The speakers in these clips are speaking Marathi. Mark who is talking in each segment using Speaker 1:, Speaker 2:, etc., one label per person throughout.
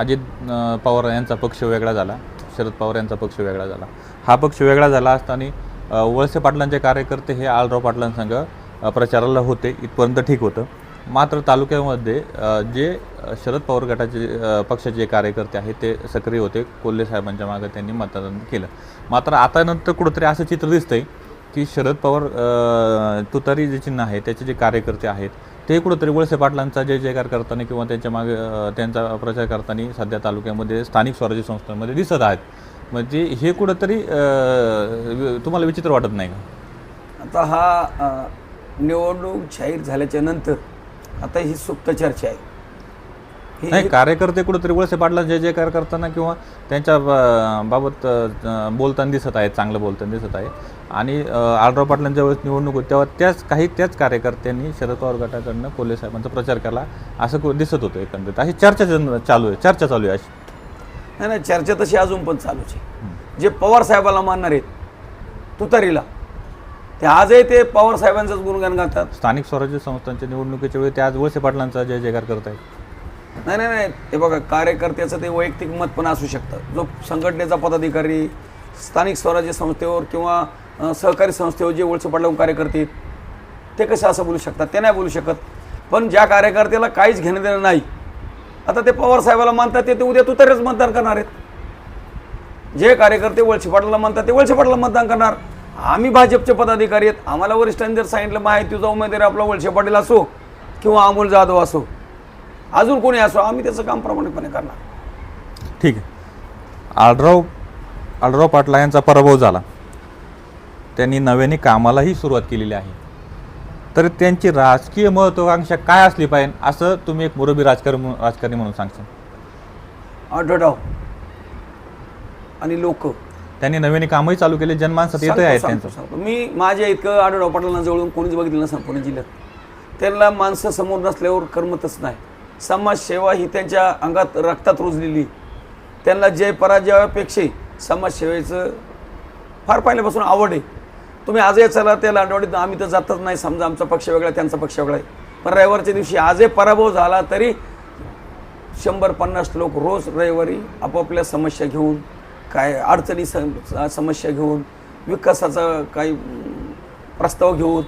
Speaker 1: अजित पवार यांचा पक्ष वेगळा झाला शरद पवार यांचा पक्ष वेगळा झाला. हा पक्ष वेगळा झाला असताना वळसे पाटलांचे कार्यकर्ते हे आळराव पाटलांसंग प्रचाराला होते इथपर्यंत ठीक होतं. मात्र तालुक्यामध्ये जे शरद पवार गटाचे पक्षाचे कार्यकर्ते आहेत ते सक्रिय होते कोल्हे साहेबांच्या मागे त्यांनी मतदान केलं. मात्र आता नंतर कुठंतरी असं चित्र दिसतंय की शरद पवार तुतारी जे चिन्ह आहे त्याचे जे कार्यकर्ते आहेत ते कुठंतरी वळसे पाटलांचा जय जयकार करताना किंवा त्यांच्या मागे त्यांचा प्रचार करताना सध्या तालुक्यामध्ये स्थानिक स्वराज्य संस्थांमध्ये दिसत आहेत. म्हणजे हे कुठंतरी तुम्हाला विचित्र वाटत नाही का?
Speaker 2: आता हा निवडणूक जाहीर झाल्याच्यानंतर आता ही सुप्त चर्चा आहे.
Speaker 1: नाही कार्यकर्ते कुठंतरी वळसे पाटला जय जयकार करताना किंवा त्यांच्या बाबत बोलताना दिसत आहेत चांगलं बोलताना दिसत आहे आणि आळराव पाटलांच्या वेळेस निवडणूक होती तेव्हा त्याच काही त्याच कार्यकर्त्यांनी शरद पवार गटाकडनं कोल्हे साहेबांचा प्रचार केला असं दिसत होतं एकंदरीत. अशी चर्चा चालू आहे चर्चा चालू आहे अशी.
Speaker 2: नाही नाही चर्चा तशी अजून पण चालूच आहे. जे पवार साहेबाला मानणार आहेत तुतारीला ते आजही ते पवार साहेबांचंच गुणगान गातात.
Speaker 1: स्थानिक स्वराज्य संस्थांच्या निवडणुकीच्या वेळी ते आज वळसे पाटलांचा जय जयकार करत आहेत
Speaker 2: नाही नाही नाही. हे बघा कार्यकर्त्याचं ते वैयक्तिक मत पण असू शकतं. जो संघटनेचा पदाधिकारी स्थानिक स्वराज्य संस्थेवर किंवा सहकारी संस्थेवर जे वळसे पडल्यावर कार्यकर्ते ते कसं असं बोलू शकतात? ते नाही बोलू शकत. पण ज्या कार्यकर्त्याला काहीच घेणं देणं नाही आता ते पवार साहेबाला मानतात ते ते उद्या तुतारेच मतदान करणार आहेत. जे कार्यकर्ते वळसे मानतात ते वळसे मतदान करणार. आम्ही भाजपचे पदाधिकारी आहेत. आम्हाला वरिष्ठांनी जर सांगितलं माहितीचा उमेदवार आपला वळसे पाटील असो किंवा अमोल जाधव असो अजून कोणी असो आम्ही त्याचं काम प्रामाणिकपणे करणार.
Speaker 1: ठीक आहे. आळराव आळराव पाटला यांचा पराभव झाला. त्यांनी नव्याने कामालाही सुरुवात केलेली आहे. तर त्यांची राजकीय महत्वाकांक्षा काय असली पाहिजे असं तुम्ही एक मुरबी राजकारण राजकारणी म्हणून सांगता
Speaker 2: आढळराव आणि लोक.
Speaker 1: त्यांनी नव्याने कामही चालू केले जनमानसात येत आहेत त्यांचं.
Speaker 2: मी माझ्या इतकं आढळराव पाटलांना जवळून कोणीच बघितलं नसतं पुणे जिल्ह्यात. त्यांना माणसं समोर नसल्यावर करमतच नाही. समाजसेवा ही त्यांच्या अंगात रक्तात रुजलेली. त्यांना जय पराजयापेक्षा समाजसेवेचं फार पहिल्यापासून आवड आहे. तुम्ही आजही चला त्या लांडवाडीत आम्ही तर जातच नाही समजा आमचा पक्ष वेगळा त्यांचा पक्ष वेगळा आहे. पण रविवारच्या दिवशी आजही पराभव झाला तरी शंभर पन्नास लोक रोज रविवारी आपापल्या समस्या घेऊन काय अडचणी सम- समस्या घेऊन विकासाचा काही प्रस्ताव घेऊन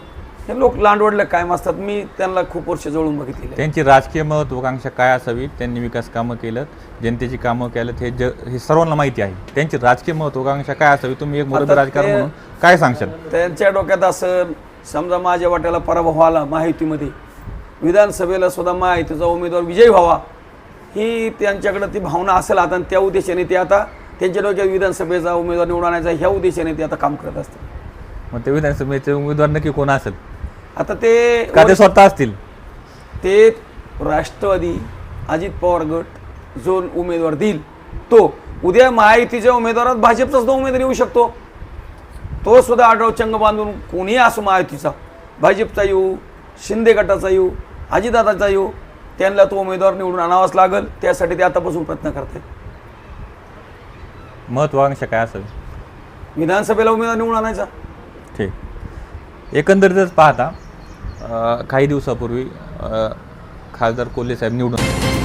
Speaker 2: हे लोक लांडवडले कायम असतात. मी त्यांना खूप वर्ष जवळून बघितलेले. आहे.
Speaker 1: त्यांची राजकीय महत्वाकांक्षा काय असावी? त्यांनी विकास कामं केलं जनतेची कामं केलं हे ज हे सर्वांना माहिती आहे. त्यांची राजकीय महत्वाकांक्षा काय असावी? तुम्ही एक
Speaker 2: आता
Speaker 1: राजकारण म्हणून काय सांगशाल?
Speaker 2: त्यांच्या डोक्यात असं समजा माझ्या वाट्याला पराभव आला माहितीमध्ये विधानसभेला सुद्धा माहितीचा उमेदवार विजयी व्हावा ही त्यांच्याकडे ती भावना असेल आता आणि त्या उद्देशाने ते आता त्यांच्या डोक्यात विधानसभेचा उमेदवार निवडून आणायचा ह्या उद्देशाने ते आता काम करत असतात
Speaker 1: मग ते विधानसभेचे उमेदवार नक्की कोण असेल?
Speaker 2: आता ते
Speaker 1: का ते स्वतः असतील?
Speaker 2: ते राष्ट्रवादी अजित पवार गट जो उमेदवार देईल तो उद्या महायुतीच्या उमेदवारात भाजपचाच तो उमेदवार येऊ शकतो. तो सुद्धा आढळ चंग बांधून कोणीही असो महायुतीचा भाजपचा येऊ शिंदे गटाचा येऊ अजितदादाचा येऊ त्यांना तो उमेदवार निवडून आणावाच लागेल. त्यासाठी ते आतापासून प्रयत्न करतात
Speaker 1: महत्वाकांक्षा काय असावी
Speaker 2: विधानसभेला उमेदवार निवडून आणायचा.
Speaker 1: ठीक. एकंदरीतच पाहता काही दिवसापूर्वी खासदार कोल्हे साहेब निवडून